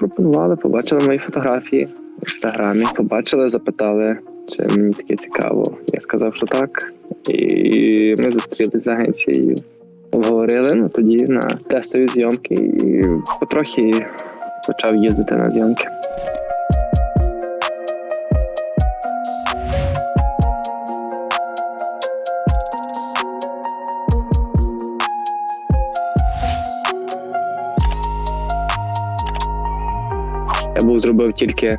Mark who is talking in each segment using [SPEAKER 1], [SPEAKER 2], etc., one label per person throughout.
[SPEAKER 1] зателефонували, побачили мої фотографії в інстаграмі, побачили, запитали, чи мені таке цікаво. Я сказав, що так. І ми зустрілися з агенцією. Обговорили ну, тоді на тестові зйомки і потрохи почав їздити на зйомки. Я був зробив тільки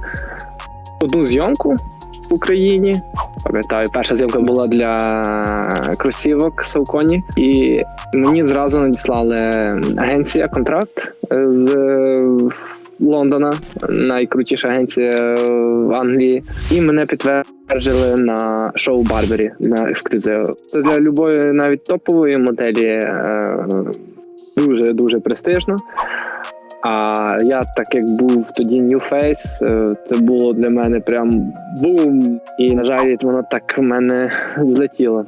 [SPEAKER 1] одну зйомку в Україні. Пам'ятаю, перша зйомка була для кросівок Сауконі, і мені зразу надіслали агенція контракт з Лондона, найкрутіша агенція в Англії, і мене підтвердили на шоу Барбері на ексклюзив. Це для любої навіть топової моделі е, дуже дуже престижно. А я, так як був тоді New Face, е, це було для мене прям бум. І, на жаль, воно так в мене злетіло.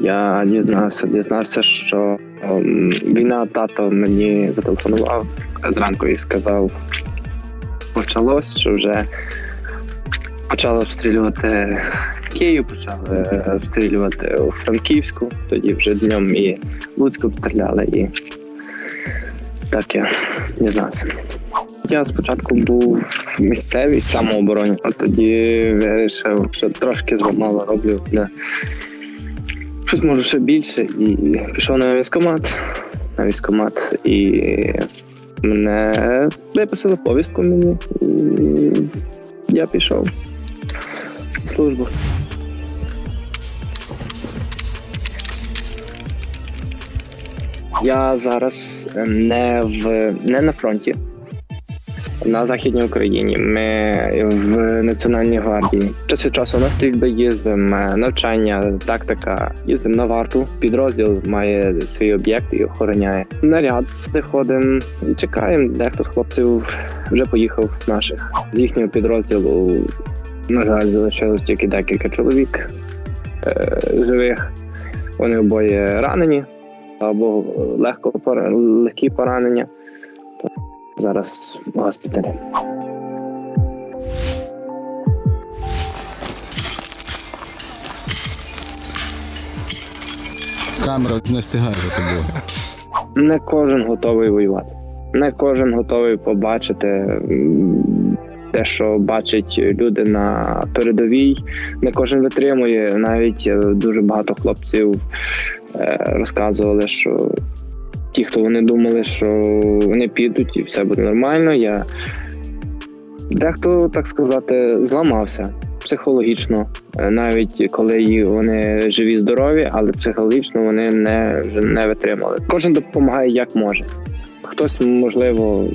[SPEAKER 1] Я дізнався, дізнався, що війна тато мені зателефонував зранку і сказав, почалось, що вже почали обстрілювати Київ, почали обстрілювати у Франківську, тоді вже днем і Луцьку обстріляли, і так я дізнався. Я спочатку був в місцевій самообороні, а тоді вирішив, що трошки замало роблю для щось можу ще більше, і пішов на військкомат, на військкомат, і мене виписали повістку мені, і я пішов службу. Я зараз не в не на фронті. На Західній Україні ми в Національній гвардії. Час від часу на стрільби їздимо, навчання, тактика. Їздимо на варту. Підрозділ має свій об'єкт і охороняє. Наряд ходимо і чекаємо. Дехто з хлопців вже поїхав наших з їхнього підрозділу. На жаль, залишилось тільки декілька чоловік е, живих. Вони обоє ранені або легко легкі поранення. Зараз в госпіталі.
[SPEAKER 2] Камера не встигає за тобою.
[SPEAKER 1] Не кожен готовий воювати. Не кожен готовий побачити те, що бачать люди на передовій. Не кожен витримує. Навіть е, дуже багато хлопців е, розказували, що ті, хто вони думали, що вони підуть і все буде нормально. Я дехто, так сказати, зламався психологічно, Е, навіть коли вони живі, здорові, але психологічно вони не, не витримали. Кожен допомагає як може. Хтось, можливо,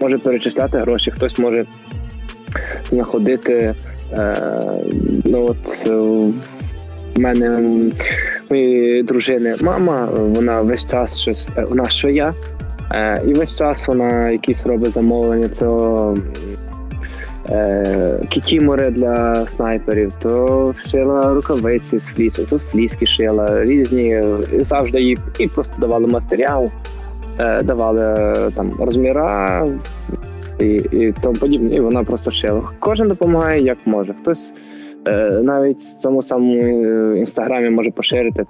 [SPEAKER 1] може перечисляти гроші, хтось може знаходити. Е, ну от е, в мене м, моєї дружини мама, вона весь час щось, е, вона що я, е, і весь час вона якісь робить замовлення. Е, кікімори для снайперів, то шила рукавиці з флісу, то фліски шила, різні, е, і завжди їй і просто давали матеріал, е, давали е, там розміра і, і тому подібне, і вона просто шила. Кожен допомагає як може. Хтось е, навіть в цьому самому е, інстаграмі може поширити.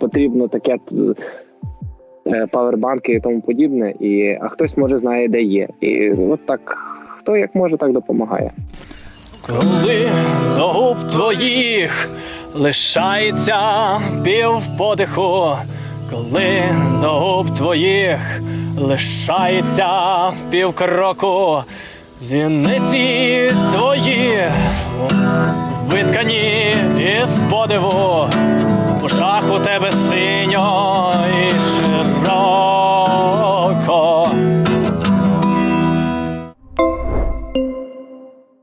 [SPEAKER 1] Потрібно таке е, павербанки і тому подібне, і, а хтось може знає, де є. І от так, хто як може, так допомагає.
[SPEAKER 3] Коли до губ твоїх лишається пів подиху, коли до губ твоїх лишається півкроку, зіниці твої виткані із подиву, у жах у тебе сил.